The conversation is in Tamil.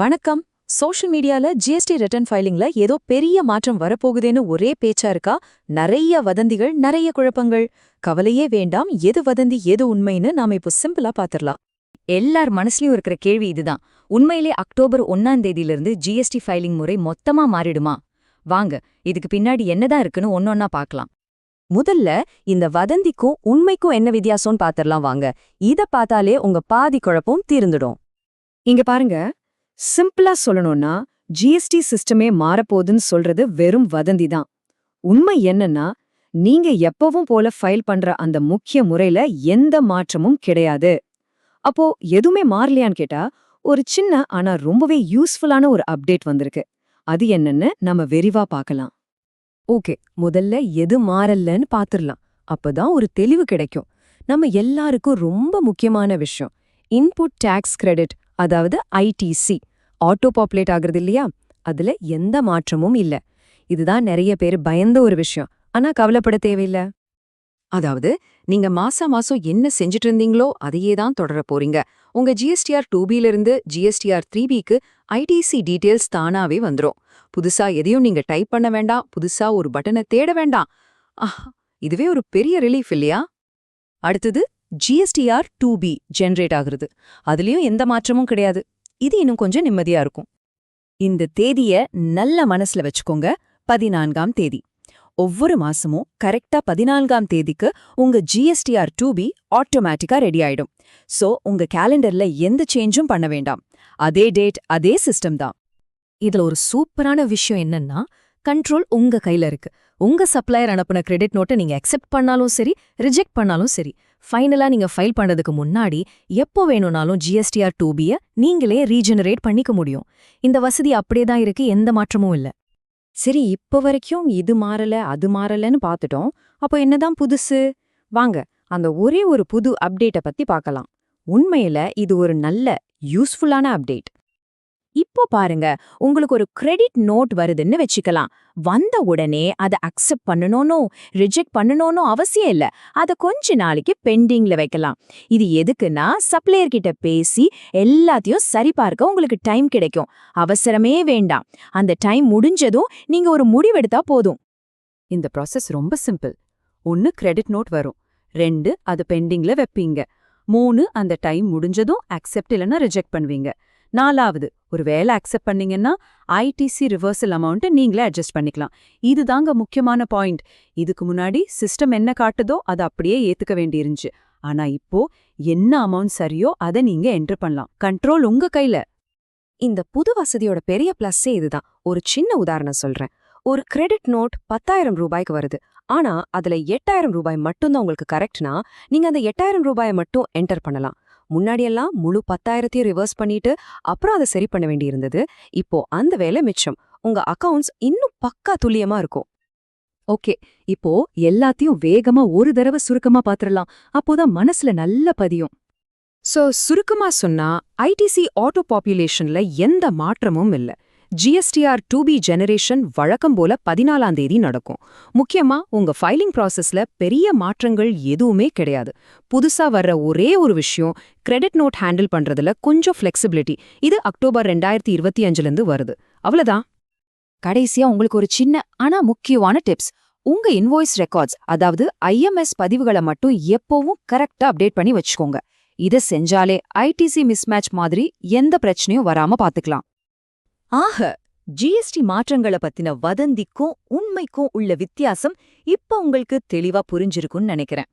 வணக்கம். சோஷியல் மீடியால ஜிஎஸ்டி ரிட்டர்ன் ஃபைலிங்ல ஏதோ பெரிய மாற்றம் வரப்போகுதேன்னு ஒரே பேச்சா இருக்கா? நிறைய வதந்திகள் நிறைய குழப்பங்கள். கவலையே வேண்டாம். எது வதந்தி எது உண்மைன்னு நாம இப்போ சிம்பிளா பாத்திரலாம். எல்லார் மனசுலயும் இருக்கிற கேள்வி இதுதான். உண்மையிலே அக்டோபர் ஒன்னாம் தேதியிலிருந்து ஜிஎஸ்டி ஃபைலிங் முறை மொத்தமா மாறிடுமா? வாங்க இதுக்கு பின்னாடி என்னதான் இருக்குன்னு ஒன்னொன்னா பாக்கலாம். முதல்ல இந்த வதந்திக்கும் உண்மைக்கும் என்ன வித்தியாசம்னு பாத்திரலாம் வாங்க. இத பார்த்தாலே உங்க பாதி குழப்பம் தீர்ந்துடும். இங்க பாருங்க. சிம்பிளா சொல்லணும்னா ஜிஎஸ்டி சிஸ்டமே மாறப்போகுதுன்னு சொல்றது வெறும் வதந்தி தான். உண்மை என்னன்னா நீங்க எப்பவும் போல ஃபைல் பண்ற அந்த முக்கிய முறையில எந்த மாற்றமும் கிடையாது. அப்போ எதுவுமே மாறலையான்னு கேட்டா ஒரு சின்ன ஆனா ரொம்பவே யூஸ்ஃபுல்லான ஒரு அப்டேட் வந்திருக்கு. அது என்னன்னு நம்ம விரிவா பார்க்கலாம். ஓகே முதல்ல எது மாறலன்னு பாத்துரலாம். அப்பதான் ஒரு தெளிவு கிடைக்கும். நம்ம எல்லாருக்கும் ரொம்ப முக்கியமான விஷயம் இன்புட் டேக்ஸ் கிரெடிட் அதாவது ஐடிசி ஆட்டோ பாப்புலேட் ஆகுறது இல்லையா அதுல எந்த மாற்றமும் இல்ல. இதுதான் நிறைய பேர் பயந்த ஒரு விஷயம். ஆனா கவலைப்பட தேவையில்ல. அதாவது நீங்க மாசா மாசம் என்ன செஞ்சுட்டு இருந்தீங்களோ அதையே தான் தொடர போறீங்க. உங்க ஜிஎஸ்டிஆர் டூ இருந்து GSTR three B ITC details தானாவே வந்துரும். புதுசா எதையும் நீங்க டைப் பண்ண வேண்டாம். புதுசா ஒரு பட்டனை தேட வேண்டாம். இதுவே ஒரு பெரிய ரிலீஃப் இல்லையா? அடுத்தது ஜிஎஸ்டிஆர் டூ பி ஜென்ரேட் ஆகுறது. அதுலயும் எந்த மாற்றமும் கிடையாது. இது இன்னும் கொஞ்சம் நிம்மதியா இருக்கும். இந்த தேதிய நல்ல மனசுல வச்சுக்கோங்க. பதினான்காம் தேதி. ஒவ்வொரு மாசமும் கரெக்டா பதினான்காம் தேதிக்கு உங்க ஜிஎஸ்டிஆர் டூ பி ஆட்டோமேட்டிக்கா ரெடி ஆயிடும். சோ உங்க கேலண்டர்ல எந்த சேஞ்சும் பண்ண வேண்டாம். அதே டேட் அதே சிஸ்டம் தான். இதுல ஒரு சூப்பரான விஷயம் என்னன்னா கண்ட்ரோல் உங்க கையில இருக்கு. உங்க சப்ளையர் அனுப்புன கிரெடிட் நோட்டை நீங்க அக்செப்ட் பண்ணாலும் சரி ரிஜெக்ட் பண்ணாலும் சரி ஃபைனலா நீங்க ஃபைல் பண்ணதுக்கு முன்னாடி எப்போ வேணும்னாலும் ஜிஎஸ்டிஆர் டூபிய நீங்களே ரீஜெனரேட் பண்ணிக்க முடியும். இந்த வசதி அப்படியே தான் இருக்கு எந்த மாற்றமும் இல்ல. சரி இப்ப வரைக்கும் இது மாறல அது மாறலன்னு பார்த்துட்டோம். அப்போ என்னதான் புதுசு? வாங்க அந்த ஒரே ஒரு புது அப்டேட்டை பத்தி பார்க்கலாம். உண்மையில இது ஒரு நல்ல யூஸ்ஃபுல்லான அப்டேட் இப்போ பாருங்க உங்களுக்கு ஒரு கிரெடிட் நோட் வருதுன்னு வச்சுக்கலாம். வந்த உடனே அதை அக்செப்ட் பண்ணணும்னோ ரிஜெக்ட் பண்ணணும்னோ அவசியம் இல்ல. அதை கொஞ்ச நாளைக்கு பெண்டிங்ல வைக்கலாம். இது எதுக்குன்னா சப்ளையர் கிட்ட பேசி எல்லாத்தையும் சரிபார்க்க உங்களுக்கு டைம் கிடைக்கும். அவசரமே வேண்டாம். அந்த டைம் முடிஞ்சதும் நீங்க ஒரு முடிவெடுத்தா போதும். இந்த ப்ராசஸ் ரொம்ப சிம்பிள் ஒன்னு கிரெடிட் நோட் வரும். ரெண்டு அது பெண்டிங்ல வைப்பீங்க. மூணு அந்த டைம் முடிஞ்சதும் அக்செப்ட் இல்லைன்னா ரிஜெக்ட் பண்ணுவீங்க. நாலாவது ஒரு வேலை அக்செப்ட் பண்ணீங்கன்னா ஐடிசி ரிவர்சல் அமௌண்ட்டை நீங்களே அட்ஜஸ்ட் பண்ணிக்கலாம். இதுதாங்க முக்கியமான பாயிண்ட் இதுக்கு முன்னாடி சிஸ்டம் என்ன காட்டுதோ அதை அப்படியே ஏத்துக்க வேண்டியிருந்துச்சு. ஆனா இப்போ என்ன அமௌண்ட் சரியோ அதை நீங்க என்டர் பண்ணலாம். கண்ட்ரோல் உங்க கையில. இந்த புது வசதியோட பெரிய பிளஸ்ஸே இதுதான். ஒரு சின்ன உதாரணம் சொல்றேன். ஒரு கிரெடிட் நோட் பத்தாயிரம் ரூபாய்க்கு வருது. ஆனா அதுல எட்டாயிரம் ரூபாய் மட்டும்தான் உங்களுக்கு கரெக்ட்னா நீங்க அந்த எட்டாயிரம் ரூபாயை மட்டும் என்டர் பண்ணலாம். முன்னாடியெல்லாம் முழு பத்தாயிரத்தையும் ரிவர்ஸ் பண்ணிட்டு அப்புறம் அதை சரி பண்ண வேண்டியிருந்தது. இப்போ அந்த வேலை மிச்சம். உங்க அக்கவுண்ட்ஸ் இன்னும் பக்கா துல்லியமா இருக்கும். ஓகே இப்போ எல்லாத்தையும் வேகமா ஒரு தடவை சுருக்கமா பாத்துடலாம் அப்போதான் மனசுல நல்ல பதியும். சோ சுருக்கமா சொன்னா ஐடிசி ஆட்டோ பாப்புலேஷன்ல எந்த மாற்றமும் இல்ல. ஜிஎஸ்டிஆர் டூ பி ஜெனரேஷன் வழக்கம் போல பதினாலாம் தேதி நடக்கும். முக்கியமா உங்க ஃபைலிங் ப்ராசஸ்ல பெரிய மாற்றங்கள் எதுவுமே கிடையாது. புதுசா வர்ற ஒரே ஒரு விஷயம் கிரெடிட் நோட் ஹேண்டில் பண்றதுல கொஞ்சம் ஃப்ளெக்சிபிலிட்டி இது அக்டோபர் ரெண்டாயிரத்தி இருபத்தி அஞ்சுல இருந்து வருது. அவ்வளவுதான். கடைசியா உங்களுக்கு ஒரு சின்ன ஆனா முக்கியமான டிப்ஸ் உங்க இன்வாய்ஸ் ரெக்கார்ட்ஸ் அதாவது ஐஎம்எஸ் பதிவுகளை மட்டும் எப்பவும் கரெக்டா அப்டேட் பண்ணி வச்சுக்கோங்க. இத செஞ்சாலே ஐடிசி மிஸ்மேட்ச் மாதிரி எந்த பிரச்சனையும் வராம பாத்துக்கலாம். ஆக ஜிஎஸ்டி மாற்றங்கள பத்தின வதந்திக்கும் உண்மைக்கும் உள்ள வித்தியாசம் இப்ப உங்களுக்கு தெளிவா புரிஞ்சிருக்கும்னு நினைக்கிறேன்.